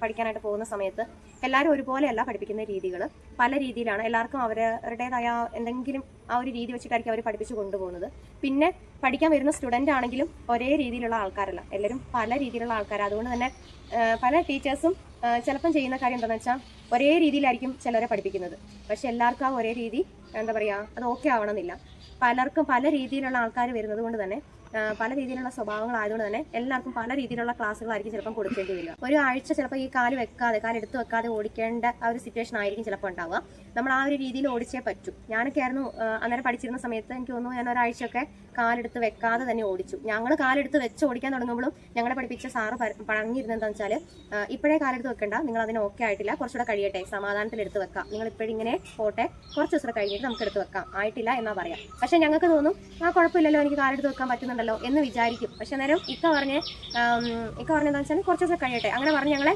പഠിക്കാനായിട്ട് പോകുന്ന സമയത്ത് എല്ലാവരും ഒരുപോലെയല്ല പഠിപ്പിക്കുന്ന രീതികൾ. പല രീതിയിലാണ് എല്ലാവർക്കും അവരുടേതായ എന്തെങ്കിലും ആ ഒരു രീതി വെച്ചിട്ടായിരിക്കും അവർ പഠിപ്പിച്ചു കൊണ്ടുപോകുന്നത്. പിന്നെ പഠിക്കാൻ വരുന്ന സ്റ്റുഡന്റ് ആണെങ്കിലും ഒരേ രീതിയിലുള്ള ആൾക്കാരല്ല. എല്ലാവരും പല രീതിയിലുള്ള ആൾക്കാർ അതുകൊണ്ട് തന്നെ പല ടീച്ചേഴ്സും ചിലപ്പം ചെയ്യുന്ന കാര്യം എന്താണെന്ന് വെച്ചാൽ ഒരേ രീതിയിലായിരിക്കും ചിലരെ പഠിപ്പിക്കുന്നത്. പക്ഷെ എല്ലാവർക്കും ആ ഒരേ രീതി എന്താ പറയുക അത് ഓക്കെ ആവണമെന്നില്ല. പലർക്കും പല രീതിയിലുള്ള ആൾക്കാർ വരുന്നത് കൊണ്ട് തന്നെ പല രീതിയിലുള്ള സ്വഭാവങ്ങളായതുകൊണ്ട് തന്നെ എല്ലാവർക്കും പല രീതിയിലുള്ള ക്ലാസ്സുകളായിരിക്കും ചിലപ്പം കൊടുക്കേണ്ടി വരിക. ഒരു ആഴ്ച ചിലപ്പോൾ ഈ കാൽ വെക്കാതെ കാൽ എടുത്ത് വെക്കാതെ ഓടിക്കേണ്ട ആ ഒരു സിറ്റുവേഷൻ ആയിരിക്കും ചിലപ്പോൾ ഉണ്ടാവുക. നമ്മൾ ആ ഒരു രീതിയിൽ ഓടിച്ചേ പറ്റൂ. ഞാനൊക്കെ ആയിരുന്നു അന്നേരം പഠിച്ചിരുന്ന സമയത്ത് എനിക്ക് തോന്നുന്നു ഞാൻ ഒരാഴ്ചയൊക്കെ കാലെടുത്ത് വെക്കാതെ തന്നെ ഓടിച്ചു. ഞങ്ങൾ കാലെടുത്ത് വെച്ച് ഓടിക്കാൻ തുടങ്ങുമ്പോഴും ഞങ്ങളെ പഠിപ്പിച്ച സാറ് പറഞ്ഞിരുന്നത് വെച്ചാൽ ഇപ്പോഴേ കാലെടുത്ത് വെക്കണ്ട നിങ്ങൾ അതിന് ഓക്കെ ആയിട്ടില്ല കുറച്ചുകൂടെ കഴിയട്ടെ സമാധാനത്തിൽ എടുത്ത് വെക്കാം. നിങ്ങൾ ഇപ്പോഴിങ്ങനെ പോട്ടെ കുറച്ച് ദിവസം കഴിഞ്ഞിട്ട് നമുക്ക് എടുത്ത് വെക്കാം. ആയിട്ടില്ല എന്നാ പറയാം. പക്ഷെ ഞങ്ങൾക്ക് തോന്നും ആ കുഴപ്പമില്ലല്ലോ എനിക്ക് കാലെടുത്ത് വെക്കാൻ പറ്റുന്നുണ്ടല്ലോ എന്ന് വിചാരിക്കും. പക്ഷെ അന്നേരം ഇക്ക പറഞ്ഞ് ഇക്ക പറഞ്ഞതെന്ന് വെച്ചാൽ കുറച്ച് ദിവസം കഴിയട്ടെ. അങ്ങനെ പറഞ്ഞ് ഞങ്ങളെ